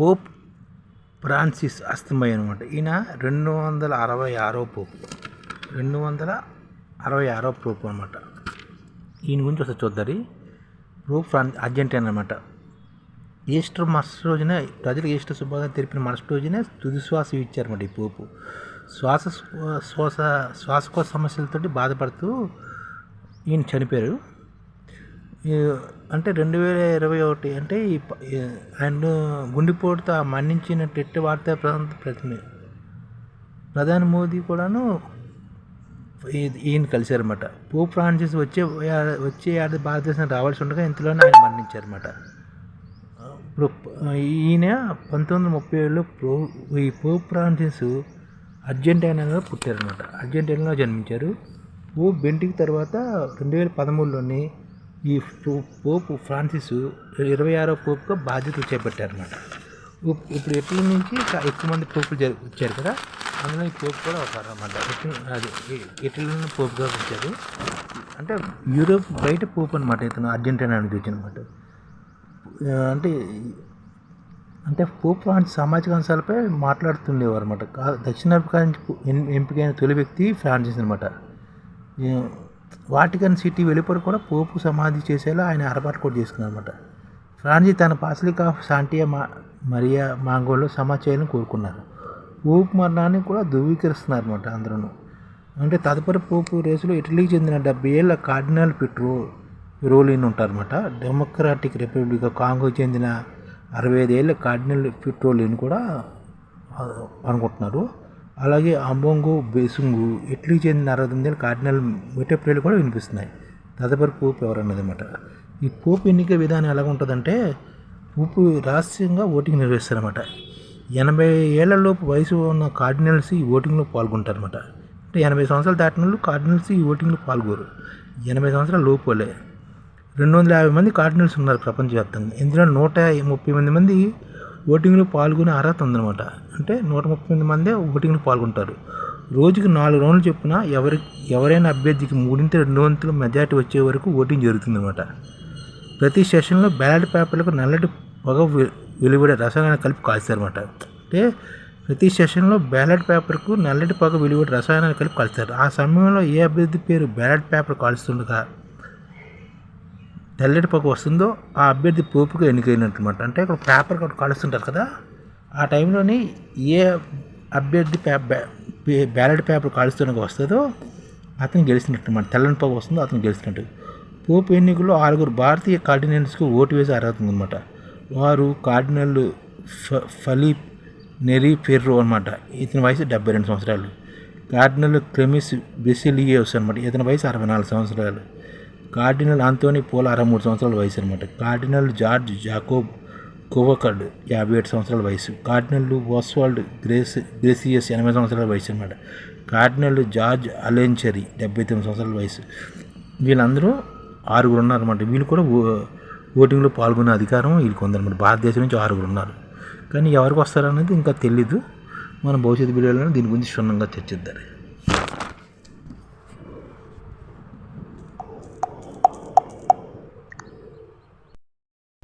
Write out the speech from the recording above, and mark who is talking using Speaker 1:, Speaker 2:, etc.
Speaker 1: Pope Francis అస్తమయ్య అనమాట. ఈయన రెండు వందల అరవై ఆరో పోపు. రెండు వందల అరవై ఆరో పోపు అనమాట. ఈయన గురించి ఒకసారి చూద్దరి పోప్ ఫ్రాన్ అర్జెంటీనా అనమాట. ఈస్టర్ మరుసటి రోజున ప్రజలకు ఈస్టర్ శుభాకాంక్షలు తెలిపిన మరుసటి రోజునే తుది శ్వాస ఇచ్చారన్నమాట ఈ పోపు. శ్వాస శ్వాస శ్వాసకోశ సమస్యలతోటి బాధపడుతూ ఈయన చనిపోయారు. అంటే రెండు వేల ఇరవై ఒకటి అంటే ఈ ఆయన గుండెపోటుతో మరణించిన టెట్ వార్తా ప్రధాన ప్రతిని ప్రధాని మోదీ కూడాను ఈ- ఈయన కలిశారన్నమాట. పోప్ ఫ్రాన్సిస్ వచ్చే వచ్చే ఏడాది భారతదేశం రావాల్సి ఉండగా ఇంతలోనే ఆయన మరణించారన్నమాట. ఇప్పుడు ఈయన పంతొమ్మిది వందల ముప్పై ఏడులో ప్రో ఈ పోప్ ఫ్రాన్సిస్ అర్జెంటీనాలో పుట్టారనమాట అర్జెంటీనాలో జన్మించారు. పోప్ బెంటిక్ తర్వాత రెండు వేల పదమూడులోని ఈ పో- ఫ్రాన్సిస్ ఇరవై ఆరో పోపుగా బాధ్యతలు చేపట్టారనమాట ఇప్- ఇప్పుడు ఎప్పటి నుంచి ఎక్కువ మంది పోపులు వచ్చారు కదా అందులో ఈ పోపు కూడా ఒక అనమాట అది ఇటలీలో పోపుగా వచ్చారు. అంటే యూరోప్ బయట పోప్ అనమాట ఇతను అర్జెంటీనా నుంచి వచ్చినమాట అంటే అంటే పోప్ ఫ్రాన్స్ సామాజిక అంశాలపై మాట్లాడుతుండేవారు అనమాట దక్షిణాఫ్రికా నుంచి ఎంపికైన తొలి వ్యక్తి ఫ్రాన్సిస్ అనమాట వాటికన్ సిటీ వెలుపల కూడా పోపు సమాధి చేసేలా ఆయన ఏర్పాటు కూడా చేసుకున్నారు అనమాట తన పాసిలిక్ ఆఫ్ సాంటియా మా మరియా మాంగోలో సమాచారం కోరుకున్నారు. పోపు మరణాన్ని కూడా ధృవీకరిస్తున్నారు అనమాట అందరూ అంటే తదుపరి పోపు రేసులో ఇటలీకి చెందిన డెబ్బై ఏళ్ళ కార్డినల్ పెట్రో రోలిన్ ఉంటారన్నమాట. డెమోక్రాటిక్ రిపబ్లిక్ ఆఫ్ కాంగోకి చెందిన అరవై ఐదేళ్ళ కార్డినల్ పిట్రోలిన్ కూడా అనుకుంటున్నారు అలాగే అంబోంగు బేసుంగు ఇటలీకి చెందిన అరవై తొమ్మిదేళ్ళ కార్డినల్ మెటప్రేలు కూడా వినిపిస్తున్నాయి. తదుపరి పోపు ఎవరన్నది అనమాట ఈ పోపు ఎన్నిక విధానం ఎలా ఉంటుందంటే పోపు రహస్యంగా ఓటింగ్ నిర్వహిస్తారన్నమాట. ఎనభై ఏళ్ళలోపు వయసు ఉన్న కార్డినల్స్ ఈ ఓటింగ్లో పాల్గొంటారన్నమాట. అంటే ఎనభై సంవత్సరాలు దాటిన వాళ్ళు కార్డినల్స్ ఈ ఓటింగ్లో పాల్గొరు. ఎనభై సంవత్సరాల లోపు వాళ్ళే రెండు వందల యాభై మంది కార్డినల్స్ ఉన్నారు ప్రపంచవ్యాప్తంగా. ఇందులో నూట ముప్పై మంది మంది ఓటింగ్లో పాల్గొనే అర్హత ఉందన్నమాట. అంటే నూట ముప్పై ఎనిమిది మందే ఓటింగ్లో పాల్గొంటారు. రోజుకి నాలుగు రౌండ్లు చొప్పున ఎవరి ఎవరైనా అభ్యర్థికి మూడింటి రెండు వంతుల మెజార్టీ వచ్చే వరకు ఓటింగ్ జరుగుతుందన్నమాట. ప్రతి సెషన్లో బ్యాలెట్ పేపర్లకు నల్లటి పొగ వెలువడే రసాయనాలు కలిపి కాల్చారన్నమాట. అంటే ప్రతి సెషన్లో బ్యాలెట్ పేపర్కు నల్లటి పొగ వెలువడే రసాయనాలు కలిపి కాల్చారు. ఆ సమయంలో ఏ అభ్యర్థి పేరు బ్యాలెట్ పేపర్ కాల్స్తుండగా తెల్లటి పొగ వస్తుందో ఆ అభ్యర్థి పోపుగా ఎన్నికైనట్టుమాట అంటే ఇక్కడ పేపర్ కూడా కాలుస్తుంటారు కదా ఆ టైంలోని ఏ అభ్యర్థి పే బ్యాలెట్ పేపర్ కాలుస్తుండగా వస్తుందో అతను గెలిచినట్టు అన్నమాట తెల్లని పొగ వస్తుందో అతను గెలిచినట్టు. పోపు ఎన్నికల్లో ఆరుగురు భారతీయ కార్డినల్స్కు ఓటు వేసే అర్హత ఉందన్నమాట. వారు కార్డినల్ ఫ ఫలీప్ నెరీ ఫెర్రో అనమాట ఇతని వయసు డెబ్బై రెండు సంవత్సరాలు. కార్డినల్ క్రెమిస్ బెసిలియోస్ అనమాట ఇతని వయసు అరవై నాలుగు సంవత్సరాలు. కార్డినల్ ఆంతోని పోల్ అరవై మూడు సంవత్సరాల వయసు అనమాట కార్డినల్ జార్జ్ జాకోబ్ కోవకర్డ్ యాభై ఏడు సంవత్సరాల వయసు. కార్డినల్ వాస్వాల్డ్ గ్రేస్ గ్రేసియస్ ఎనభై సంవత్సరాల వయసు అనమాట కార్డినల్ జార్జ్ అలెంచరీ డెబ్బై తొమ్మిది సంవత్సరాల వయసు. వీళ్ళందరూ ఆరుగురు ఉన్నారన్నమాట వీళ్ళు కూడా ఓ- ఓటింగ్లో పాల్గొనే అధికారం వీళ్ళకి ఉందన్నమాట భారతదేశం నుంచి ఆరుగురు ఉన్నారు. కానీ ఎవరికి వస్తారనేది ఇంకా తెలీదు. మన భవిష్యత్తు వీడియోలో దీని గురించి క్షుణ్ణంగా చర్చిద్దారు.